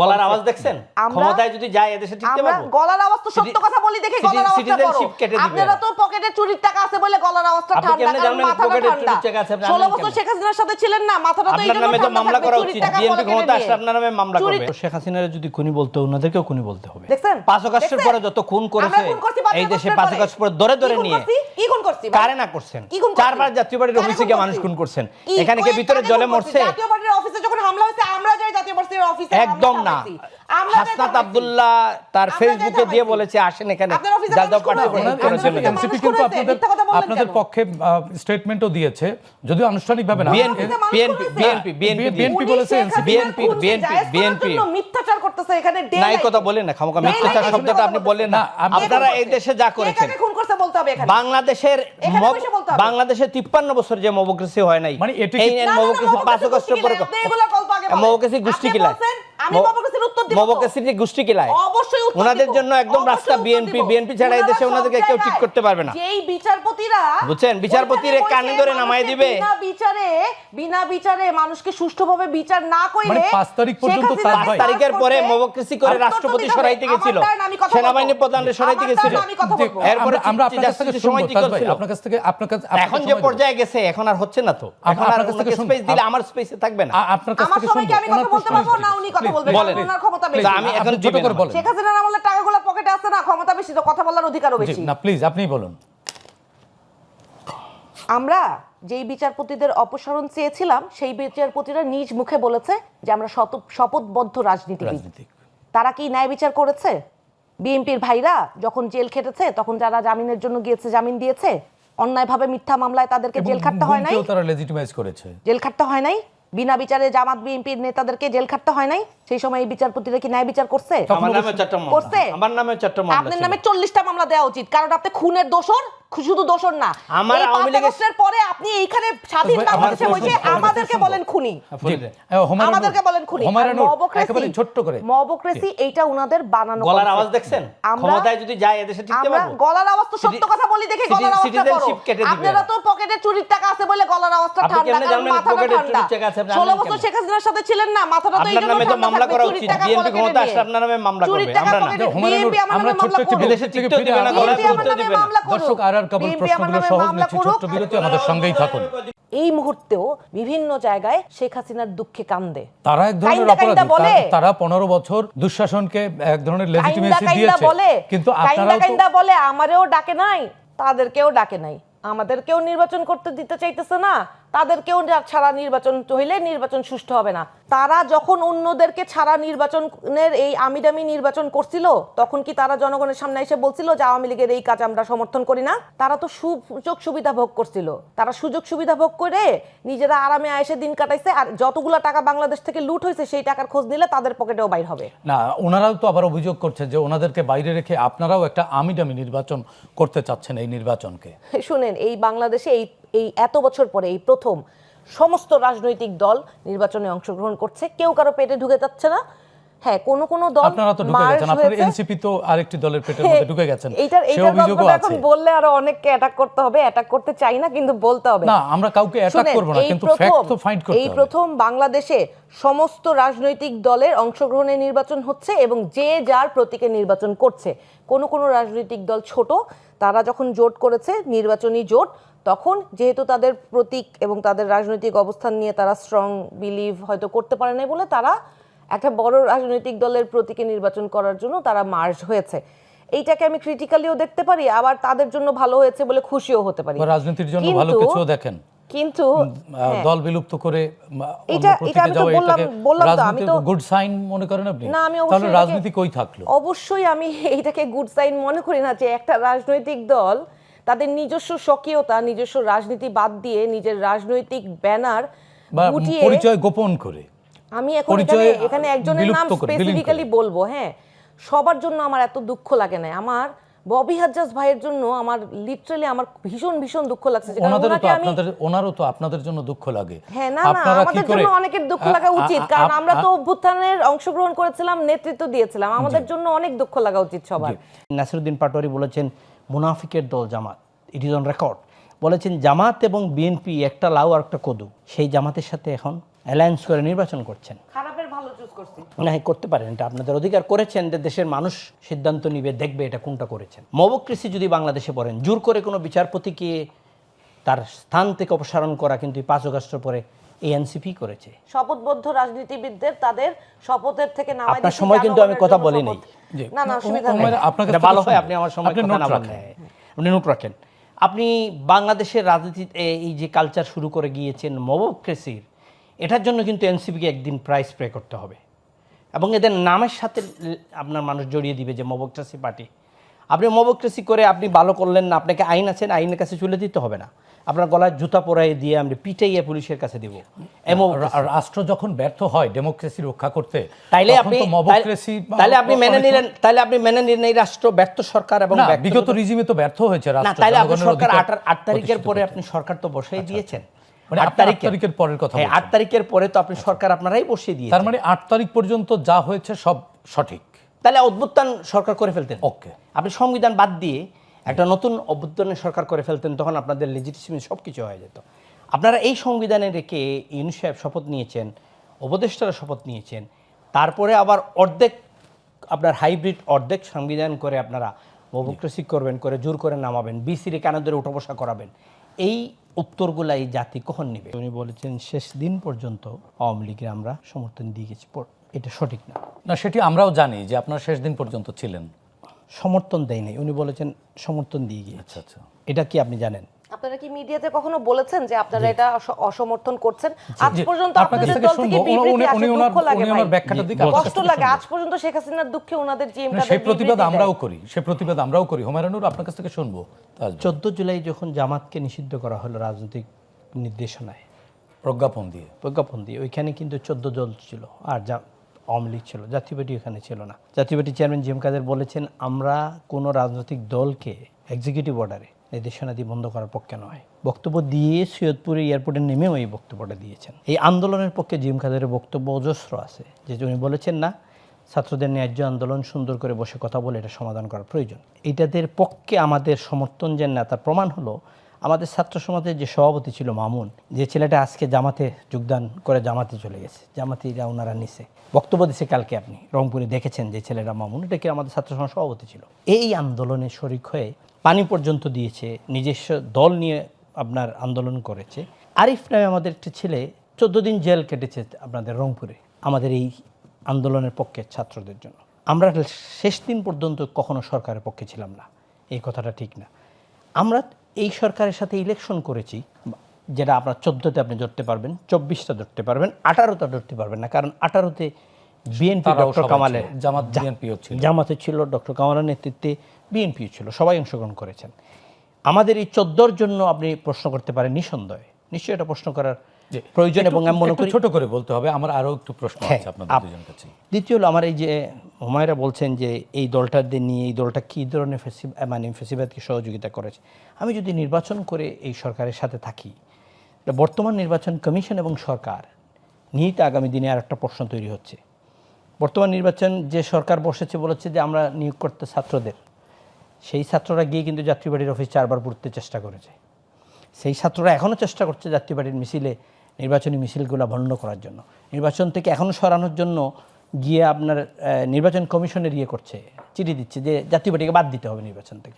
গলার আওয়াজ দেখছেন? ক্ষমতায় যদি যায় এদেশে টিকতে পারব? গলার আওয়াজ তো সত্য কথা বলি দেখে গলার আওয়াজটা বড়। আপনারা তো পকেটে চুরির টাকা আছে বলে গলার আওয়াজটা ঠান্ডা কেমনে কারণ মাথাটা ঠান্ডা। চুরির টাকা আছে? আপনি 16 বছর শেখ হাসিনার সাথে ছিলেন না মাথাটা তো এই আপনার নামে তো ঠান্ডা মামলা করা উচিত। বিএনপি ক্ষমতা আসলে আপনার নামে মামলা করবে। শেখ হাসিনার যদি খুনি বলতে ওনাদেরকেও খুনি বলতে হবে। দেখছেন? পাঁচ আগস্টের পরে যত খুন করেছে এই দেশে পাঁচ পরে। আগস্ট পরে ধরে ধরে নিয়ে কি খুন করছি কারে না করছেন? কি খুন চারবার জাতীয় পার্টির কারে অফিসে গিয়ে মানুষ খুন করছেন? এখানে কি ভিতরে জলে মরছে? হয়েছে আমরা যাই জাতীয় অফিসে একদম না। হাসনাত আব্দুল্লাহ তার ফেসবুকে দিয়ে বলেছে আসেন এখানে। করেছে, আপনাদের? পক্ষে স্টেটমেন্টও দিয়েছে। যদিও আনুষ্ঠানিকভাবে না। BNP BNP BNP BNP BNP বলেছে বিএনপি, বিএনপি, বিএনপি। মিথ্যাচার করতেছে এখানে। নাই কথা বলেন না খামোকা মিথ্যাচার শব্দটা আপনি কথা বললেন না। আপনারা এই দেশে যা করেছেন। কাকে খুন করছে বলতে হবে এখানে। বাংলাদেশের। বাংলাদেশে তিপ্পান্ন বছর যে মবক্রেসি হয় নাই মানে এই মবক্রেসি পাঁচ পরে বলেন। গোষ্ঠী কিলা আমি মবক্রেসির উত্তর দিব। গোষ্ঠী কিলায়। অবশ্যই ওনাদের জন্য একদম রাস্তা বিএনপি বিএনপি ছাড়া এই দেশে ওনাদেরকে কেউ ঠিক করতে পারবে না। যেই বিচারপতিরা বুঝছেন? বিচারপতিরে কানে ধরে নামায় দিবে। বিনা বিচারে বিনা বিচারে মানুষকে সুষ্ঠুভাবে বিচার না কইলে মানে পাঁচ তারিখ পর্যন্ত তার যে ভাই। তারিখের পরে করছে, করে রাষ্ট্রপতি সরাইতে গেছিল। সেনাবাহিনী। প্রধানরে সরাইতে আমার গেছিল। টার্ন, আমি কথা যে, বলব। এরপরে আমরা- আমরা আপনার কাছ থেকে সময় কি তাজ ভাই, করছিল? আপনার কাছ থেকে আপনার কাছে এখন যে পর্যায়ে গেছে এখন আর হচ্ছে না তো। এখন আর আপনার কাছ থেকে স্পেস দিলে আমার স্পেসে থাকবে না। আপনার কাছ থেকে শুনব। আমি কথা বলতে পারব না উনি কথা বলবেন। ক্ষমতা বেশি। আমি এখন ছোট করে বলেন। শেখ হাসিনার টাকাগুলো পকেটে আছে না ক্ষমতা বেশি তো কথা বলার অধিকারও বেশি। না প্লিজ আপনি বলুন। আমরা যেই বিচারপতিদের অপসারণ চেয়েছিলাম সেই বিচারপতিরা নিজ মুখে বলেছে যে আমরা শত- শপথবদ্ধ রাজনীতিবিদ। তারা কি ন্যায় বিচার করেছে? বিএনপির ভাইরা যখন জেল খেটেছে তখন যারা জামিনের জন্য গিয়েছে জামিন দিয়েছে অন্যায়ভাবে মিথ্যা মামলায় তাদেরকে জেল খাটতে হয় নাই? তারা লেজিটিমাইজ করেছে। জেল খাটতে হয় নাই? বিনা বিচারে জামাত বিএনপির নেতাদেরকে জেল খাটতে হয় নাই সেই সময় এই বিচারপতিরা কি ন্যায় বিচার করছে আমার নামে চারটা মামলা করছে? আমার নামে চারটা মামলা আপনার। নামে চল্লিশটা মামলা দেওয়া উচিত কারণ আপনি খুনের দোষর শুধু দোষর না আমার আওয়ামী লীগের- পরে আপনি এইখানে স্বাধীন বাংলাদেশে বসে আমাদেরকে বলেন খুনি হুমায়ুন আমাদেরকে বলেন খুনি একেবারে ছোট্ট করে মবক্রেসি এইটা উনাদের বানানো গলার আওয়াজ দেখছেন ক্ষমতায় যদি যায় এদেশে টিকতে আমরা পারব গলার আওয়াজ তো সত্য কথা বলি দেখে গলার আওয়াজটা বড় দিবে। আপনারা তো পকেটে চুরির টাকা আছে বলে গলার আওয়াজটা ঠান্ডা কারণ মাথাটা পকেটে ঠান্ডা চুরির টাকা আছে? আপনি 16 বছর শেখ হাসিনার সাথে ছিলেন না মাথাটা তো এই আপনার জন্য তো ঠান্ডা মামলা করা উচিত। বিএনপি ক্ষমতা আসলে আপনার নামে মামলা করবে। আমরা না। আমার ছোট্ট মামলা একটি। বিদেশে থেকে টিকতেও ফিরে দিবে না, আসছি। গলায় BNP আমার তুলতেও নামে দিবে না। দর্শক আর আর কেবল প্রশ্নগুলো নামে সহজ নিচ্ছি ছোট্ট বিরতি আমাদের সঙ্গেই থাকুন। এই মুহূর্তেও বিভিন্ন জায়গায় শেখ হাসিনার দুঃখে কান্দে। তারা এক ধরনের অপরাধী। তারা- তারা পনেরো বছর দুঃশাসনকে এক ধরনের লেজিটিমেসি দিয়েছে। কিন্তু আপনারা বলে আমারেও ডাকে নাই তাদেরকেও ডাকে নাই। আমাদেরকেও নির্বাচন করতে দিতে চাইতেছে না তাদেরকেও ছাড়া নির্বাচন হইলে নির্বাচন সুষ্ঠু হবে না। তারা যখন অন্যদেরকে ছাড়া নির্বাচনের এই আমিডামি নির্বাচন করছিল তখন কি তারা জনগণের সামনে এসে বলছিল যে আওয়ামী লীগের এই কাজ আমরা সমর্থন করি না? তারা তো সুযোগ সুবিধা ভোগ করছিল। তারা সুযোগ সুবিধা ভোগ করে নিজেরা আরামে আয়েসে দিন কাটাইছে আর যতগুলো টাকা বাংলাদেশ থেকে লুট হয়েছে সেই টাকার খোঁজ নিলে তাদের পকেটেও বাইর হবে। না ওনারাও তো আবার অভিযোগ করছে যে ওনাদেরকে বাইরে রেখে আপনারাও একটা আমিডামি নির্বাচন করতে চাচ্ছেন এই নির্বাচনকে। শুনেন এই বাংলাদেশে এই এই এত বছর পরে এই প্রথম সমস্ত রাজনৈতিক দল নির্বাচনে অংশগ্রহণ করছে। কেউ কারও পেটে ঢুকে যাচ্ছে না। হ্যাঁ কোন কোন দল আপনারা তো ঢুকে গেছেন। আপনার এনসিপি তো আরেকটি দলের পেটের মধ্যে ঢুকে গেছেন। এইটার এখন বললে আরও অনেককে অ্যাটাক করতে হবে। অ্যাটাক করতে চাই না কিন্তু বলতে হবে। না আমরা কাউকে অ্যাটাক করব না কিন্তু ফ্যাক্ট তো ফাইন্ড করতে এই প্রথম বাংলাদেশে সমস্ত রাজনৈতিক দলের অংশগ্রহণে নির্বাচন হচ্ছে এবং যে যার প্রতীকে নির্বাচন করছে। কোন কোন রাজনৈতিক দল ছোট তারা যখন জোট করেছে নির্বাচনী জোট তখন যেহেতু তাদের প্রতীক এবং তাদের রাজনৈতিক অবস্থান নিয়ে তারা স্ট্রং বিলিভ হয়তো করতে পারে নাই বলে তারা একটা বড় রাজনৈতিক দলের প্রতীকে নির্বাচন করার জন্য তারা মার্জ হয়েছে। এইটাকে আমি ক্রিটিক্যালিও দেখতে পারি আবার তাদের জন্য ভালো হয়েছে বলে খুশিও হতে পারি। রাজনীতির জন্য ভালো কিছু দেখেন। কিন্তু হ্যাঁ। দল বিলুপ্ত করে এটা- এটা আমি তো বললাম- বললাম তো, আমি তো- গুড সাইন মনে করেন আপনি? না আমি তাহলে অবশ্যই এটাকে- রাজনীতি কই থাকল? অবশ্যই আমি এইটাকে গুড সাইন মনে করি না যে একটা রাজনৈতিক দল তাদের নিজস্ব স্বকীয়তা নিজস্ব রাজনীতি বাদ দিয়ে নিজের রাজনৈতিক ব্যানার গুটিয়ে পরিচয় গোপন করে। আমি এখন এখানে এখানে একজনের নাম। স্পেসিফিক্যালি বলব হ্যাঁ। সবার জন্য আমার এত দুঃখ লাগে না। আমার ববি হাজ্জাজ ভাইয়ের জন্য আমার লিটারালি আমার ভীষণ ভীষণ দুঃখ লাগছে। যে কারণ তো আপনাদের ওনারও তো আপনাদের জন্য দুঃখ লাগে। হ্যাঁ না না আমাদের জন্য অনেকের দুঃখ লাগা উচিত কারণ আমরা তো অভ্যুত্থানের অংশগ্রহণ করেছিলাম নেতৃত্ব দিয়েছিলাম। আমাদের জন্য অনেক দুঃখ লাগা উচিত সবার। নাসিরুদ্দিন পাটোয়ারি বলেছেন মুনাফিকের দল Jamaat it is on record বলেছেন জামাত এবং বিএনপি একটা লাউ আর একটা কদু সেই জামাতের সাথে এখন অ্যালায়েন্স করে নির্বাচন করছেন। না করতে পারেন এটা আপনাদের অধিকার করেছেন যে দেশের মানুষ সিদ্ধান্ত নিবে দেখবে এটা কোনটা করেছেন। মবক্রেসি যদি বাংলাদেশে পড়েন জোর করে কোনো বিচারপতিকে তার স্থান থেকে অপসারণ করা কিন্তু পাঁচ আগস্ট পরে এএনসিপি করেছে। শপথবদ্ধ রাজনীতিবিদদের তাদের শপথের থেকে নামাই আপনার সময় কিন্তু আমি কথা বলি নাই। না না অসুবিধা নেই। আপনার থেকে ভালো হয় আপনি আমার সময় কথা না রাখেন। আপনি নোট রাখেন। আপনি বাংলাদেশের রাজনীতিতে এই যে কালচার শুরু করে গিয়েছেন মবক্রেসির এটার জন্য কিন্তু এনসিপিকে একদিন প্রাইস পে করতে হবে। এবং এদের নামের সাথে আপনার মানুষ জড়িয়ে দিবে যে মবক্রেসি পার্টি। আপনি মবক্রেসি করে আপনি ভালো করলেন না আপনাকে আইন আছেন আইনের কাছে চলে দিতে হবে না। আপনার গলায় জুতা পরাই দিয়ে আমরা পিটাইয়ে পুলিশের কাছে দিব। রা- রাষ্ট্র যখন ব্যর্থ হয় ডেমোক্রেসি রক্ষা করতে তাইলে আপনি তাইলে- আপনি মেনে নিলেন তাইলে আপনি মেনে নিলেন এই রাষ্ট্র ব্যর্থ সরকার এবং বিগত রিজিমে তো ব্যর্থ হয়েছে না রাষ্ট্র তাইলে আপনি সরকার আট আট তারিখের পরে আপনি সরকার তো বসেই দিয়েছেন। মানে আট তারিখের পরের কথা হ্যাঁ আট তারিখের পরে তো আপনি সরকার আপনারাই বসিয়ে দিয়েছেন। তার মানে আট তারিখ পর্যন্ত যা হয়েছে সব সঠিক। তাহলে অভ্যুত্থান সরকার করে ফেলতেন। ওকে। আপনি সংবিধান বাদ দিয়ে একটা নতুন অভ্যুত্থানের সরকার করে ফেলতেন তখন আপনাদের লেজিটিসিমি সব কিছু হয়ে যেত। আপনারা এই সংবিধানে রেখে সাহেব শপথ নিয়েছেন উপদেষ্টারা শপথ নিয়েছেন তারপরে আবার অর্ধেক আপনার হাইব্রিড অর্ধেক সংবিধান করে আপনারা ডেমোক্রেসি করবেন করে জোর করে নামাবেন বিসিরে কেন ধরে উঠা বসা করাবেন? এই উত্তরগুলা এই জাতি কখন নেবে? উনি বলেছেন শেষ দিন পর্যন্ত আওয়ামী লীগের আমরা সমর্থন দিয়ে গেছি। এটা সঠিক না। না সেটি আমরাও জানি যে আপনার শেষ দিন পর্যন্ত ছিলেন। সমর্থন দেয়নি উনি বলেছেন সমর্থন দিয়ে গিয়েছে। আচ্ছা আচ্ছা। এটা কি আপনি জানেন? আপনারা কি মিডিয়াতে কখনো বলেছেন যে আপনারা এটা অসমর্থন করছেন? আজ পর্যন্ত আপনাদের দল থেকে বিবৃতি আসে দুঃখ লাগে উনি ব্যাখ্যাটা দিক, কষ্ট লাগে। আজ পর্যন্ত শেখ হাসিনার দুঃখে ওনাদের জিএম সেই প্রতিবাদ আমরাও করি সেই প্রতিবাদ আমরাও করি। হুমায়ুনুর আপনার কাছ থেকে শুনব। তাজমল। চোদ্দ জুলাই যখন জামাতকে নিষিদ্ধ করা হলো রাজনৈতিক নির্দেশনায় প্রজ্ঞাপন দিয়ে। প্রজ্ঞাপন দিয়ে ওইখানে কিন্তু চোদ্দ দল ছিল আর যা আওয়ামী লীগ ছিল জাতীয় পার্টি ওখানে ছিল না। জাতীয় পার্টি চেয়ারম্যান জিএম কাদের বলেছেন আমরা কোনো রাজনৈতিক দলকে এক্সিকিউটিভ অর্ডারে নির্দেশনা দিয়ে বন্ধ করার পক্ষে নয়। বক্তব্য দিয়ে সৈয়দপুরে এয়ারপোর্টে নেমেও এই বক্তব্যটা দিয়েছেন। এই আন্দোলনের পক্ষে জিম খাদের বক্তব্য অজস্র আছে, যে উনি বলেছেন না, ছাত্রদের ন্যায্য আন্দোলন সুন্দর করে বসে কথা বলে এটা সমাধান করার প্রয়োজন। এটাদের পক্ষে আমাদের সমর্থন যে না তার প্রমাণ হলো আমাদের ছাত্র সমাজের যে সভাপতি ছিল মামুন, যে ছেলেটা আজকে জামাতে যোগদান করে জামাতে চলে গেছে, জামাতিরা ওনারা নিছে। বক্তব্য দিছে কালকে আপনি, রংপুরে দেখেছেন যে ছেলেটা মামুন, এটা কি আমাদের ছাত্র সমাজ সভাপতি ছিল? এই আন্দোলনে শরিক হয়ে পানি পর্যন্ত দিয়েছে, নিজস্ব দল নিয়ে আপনার আন্দোলন করেছে। আরিফ নামে আমাদের একটি ছেলে, চোদ্দ দিন জেল কেটেছে আপনাদের রংপুরে, আমাদের এই আন্দোলনের পক্ষে ছাত্রদের জন্য। আমরা শেষ দিন পর্যন্ত কখনো সরকারের পক্ষে ছিলাম না, এই কথাটা ঠিক না। আমরা এই সরকারের সাথে ইলেকশন করেছি যেটা আপনার চোদ্দোতে আপনি ধরতে পারবেন চব্বিশটা ধরতে পারবেন আঠারোটা ধরতে পারবেন না কারণ আঠারোতে বিএনপি ডক্টর কামালের জামাত বিএনপিও ছিল জামাতে ছিল ডক্টর কামালের নেতৃত্বে বিএনপিও ছিল সবাই অংশগ্রহণ করেছেন আমাদের এই চোদ্দোর জন্য আপনি প্রশ্ন করতে পারেন নিঃসন্দেহে নিশ্চয়ই এটা প্রশ্ন করার। প্রয়োজন এবং আমি মনে করি ছোট করে বলতে হবে আমার আরও একটু প্রশ্ন হ্যাঁ, আছে আপনাদের আপ- দুজন কাছে। দ্বিতীয় হলো আমার এই যে হুমায়রা বলছেন যে এই দলটাদের নিয়ে এই দলটা কী ধরনের ফেসি মানে ফেসিবাদকে সহযোগিতা করেছে। আমি যদি নির্বাচন করে এই সরকারের সাথে থাকি বর্তমান নির্বাচন কমিশন এবং সরকার নিয়েই তো আগামী দিনে আর একটা প্রশ্ন তৈরি হচ্ছে। বর্তমান নির্বাচন যে সরকার বসেছে বলেছে যে আমরা নিয়োগ করতে ছাত্রদের সেই ছাত্ররা গিয়ে কিন্তু যাত্রীবাড়ির অফিস চারবার পুড়তে চেষ্টা করেছে। সেই ছাত্ররা এখনও চেষ্টা করছে যাত্রীবাড়ির মিছিলে নির্বাচনী মিছিলগুলো ভণ্ড করার জন্য। নির্বাচন থেকে এখনও সরানোর জন্য গিয়ে আপনার নির্বাচন কমিশনের ইয়ে করছে, চিঠি দিচ্ছে যে জাতীয় পার্টিকে বাদ দিতে হবে নির্বাচন থেকে।